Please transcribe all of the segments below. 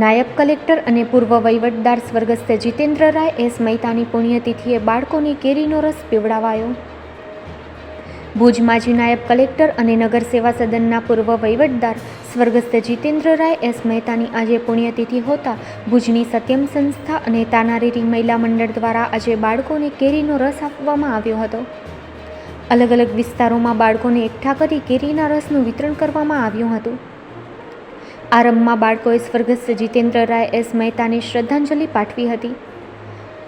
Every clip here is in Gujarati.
નાયબ કલેક્ટર અને પૂર્વ વહીવટદાર સ્વર્ગસ્થ જીતેન્દ્ર રાય એસ મહેતાની પુણ્યતિથિએ બાળકોને કેરીનો રસ પીવડાવાયો. ભુજ માજી નાયબ કલેક્ટર અને નગર સેવા સદનના પૂર્વ વહીવટદાર સ્વર્ગસ્થ જીતેન્દ્ર રાય એસ મહેતાની આજે પુણ્યતિથિ હોતા ભુજની સત્યમ સંસ્થા અને તાનારીરી મહિલા મંડળ દ્વારા આજે બાળકોને કેરીનો રસ આપવામાં આવ્યો હતો. અલગ અલગ વિસ્તારોમાં બાળકોને એકઠા કરી કેરીના રસનું વિતરણ કરવામાં આવ્યું હતું. આરંભમાં બાળકોએ સ્વર્ગસ્થ જીતેન્દ્ર રાય એસ મહેતાને શ્રદ્ધાંજલિ પાઠવી હતી.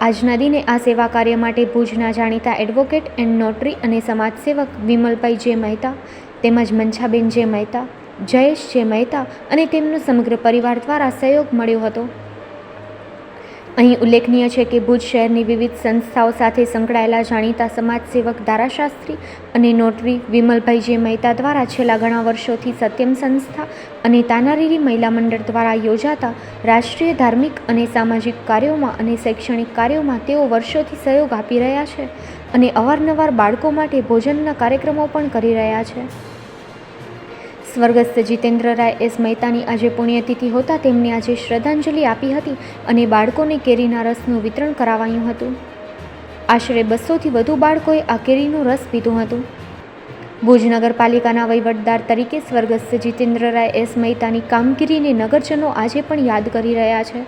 આજના દિને આ સેવા કાર્ય માટે ભુજના જાણીતા એડવોકેટ એન્ડ નોટરી અને સમાજસેવક વિમલભાઈ જે મહેતા, તેમજ મનછાબેન જે મહેતા, જયેશ જે મહેતા અને તેમનો સમગ્ર પરિવાર દ્વારા સહયોગ મળ્યો હતો. અહીં ઉલ્લેખનીય છે કે ભુજ શહેરની વિવિધ સંસ્થાઓ સાથે સંકળાયેલા જાણીતા સમાજસેવક ધારાશાસ્ત્રી અને નોટરી વિમલભાઈ જે મહેતા દ્વારા છેલ્લા ઘણા વર્ષોથી સત્યમ સંસ્થા અને તાનારીરી મહિલા મંડળ દ્વારા યોજાતા રાષ્ટ્રીય ધાર્મિક અને સામાજિક કાર્યોમાં અને શૈક્ષણિક કાર્યોમાં તેઓ વર્ષોથી સહયોગ આપી રહ્યા છે અને અવારનવાર બાળકો માટે ભોજનના કાર્યક્રમો પણ કરી રહ્યા છે. સ્વર્ગસ્થ જીતેન્દ્ર રાય એસ મહેતાની આજે પુણ્યતિથિ હોતા તેમને આજે શ્રદ્ધાંજલિ આપી હતી અને બાળકોને કેરીના રસનું વિતરણ કરાવાયું હતું. આશરે બસોથી વધુ બાળકોએ આ કેરીનો રસ પીધું હતું. ભુજ નગરપાલિકાના વહીવટદાર તરીકે સ્વર્ગસ્થ જીતેન્દ્ર રાય એસ મહેતાની કામગીરીને નગરજનો આજે પણ યાદ કરી રહ્યા છે.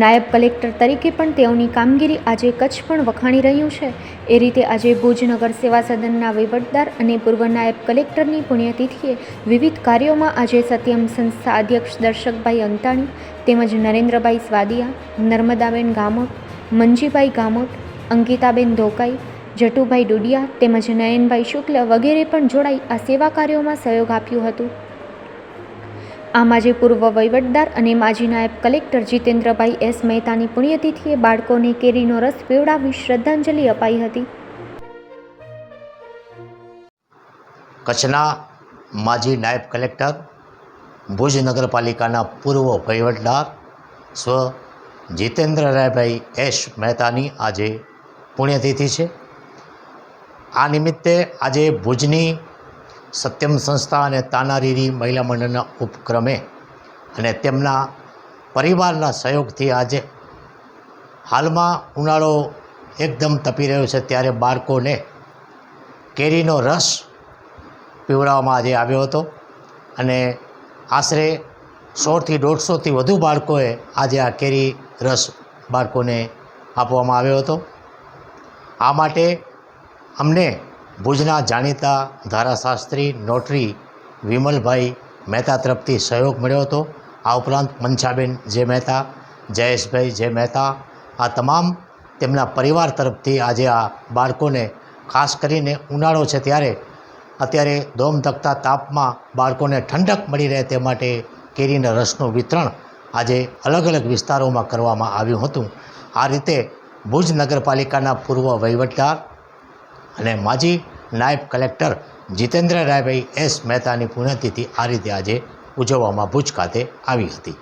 નાયબ કલેક્ટર તરીકે પણ તેઓની કામગીરી આજે કચ્છ પણ વખાણી રહ્યું છે. એ રીતે આજે ભુજ નગર સેવા સદનના વહીવટદાર અને પૂર્વ નાયબ કલેક્ટરની પુણ્યતિથિએ વિવિધ કાર્યોમાં આજે સત્યમ સંસ્થા અધ્યક્ષ દર્શકભાઈ અંતાણી તેમજ નરેન્દ્રભાઈ સ્વાદિયા, નર્મદાબેન ગામોટ, મંજીભાઈ ગામોટ, અંકિતાબેન ધોકાઈ, જટુભાઈ ડુડિયા તેમજ નયનભાઈ શુક્લ વગેરે પણ જોડાઈ આ સેવા કાર્યોમાં સહયોગ આપ્યું હતું. આમ માજી પૂર્વ વહીવટદાર અને માજી નાયબ કલેક્ટર જીતેન્દ્રભાઈ એસ મહેતાની પુણ્યતિથિએ બાળકોને કેરીનો રસ પીવડાવી શ્રદ્ધાંજલિ અપાઈ હતી. કચ્છના માજી નાયબ કલેક્ટર, ભુજ નગરપાલિકાના પૂર્વ વહીવટદાર, સ્વ જીતેન્દ્રરાયભાઈ એસ મહેતાની આજે પુણ્યતિથિ છે. આ નિમિત્તે આજે ભુજની સત્યમ સંસ્થા અને તાનારીરી મહિલા મંડળના ઉપક્રમે અને તેમના પરિવારના સહયોગથી આજે હાલમાં ઉનાળો એકદમ તપી રહ્યો છે ત્યારે બાળકોને કેરીનો રસ પીવડાવવામાં આજે આવ્યો હતો અને આશરે સોથી દોઢસોથી વધુ બાળકોએ આજે આ કેરી રસ બાળકોને આપવામાં આવ્યો હતો. આ માટે અમને ભુજના જાણીતા ધારાશાસ્ત્રી નોટરી વિમલભાઈ મહેતા તરફથી સહયોગ મળ્યો હતો. આ ઉપરાંત મંછાબેન જે મહેતા, જયેશભાઈ જે મહેતા, આ તમામ તેમના પરિવાર તરફથી આજે આ બાળકોને ખાસ કરીને ઉનાળો છે ત્યારે અત્યારે દોમ ધકતા તાપમાં બાળકોને ઠંડક મળી રહે તે માટે કેરીના રસનું વિતરણ આજે અલગ અલગ વિસ્તારોમાં કરવામાં આવ્યું હતું. આ રીતે ભુજ નગરપાલિકાના પૂર્વ વહીવટદાર અને માજી નાયબ કલેક્ટર જીતેન્દ્ર રાયભાઈ એસ મહેતાની પુણ્યતિથિ આ રીતે આજે ઉજવવામાં ભુજ ખાતે આવી હતી.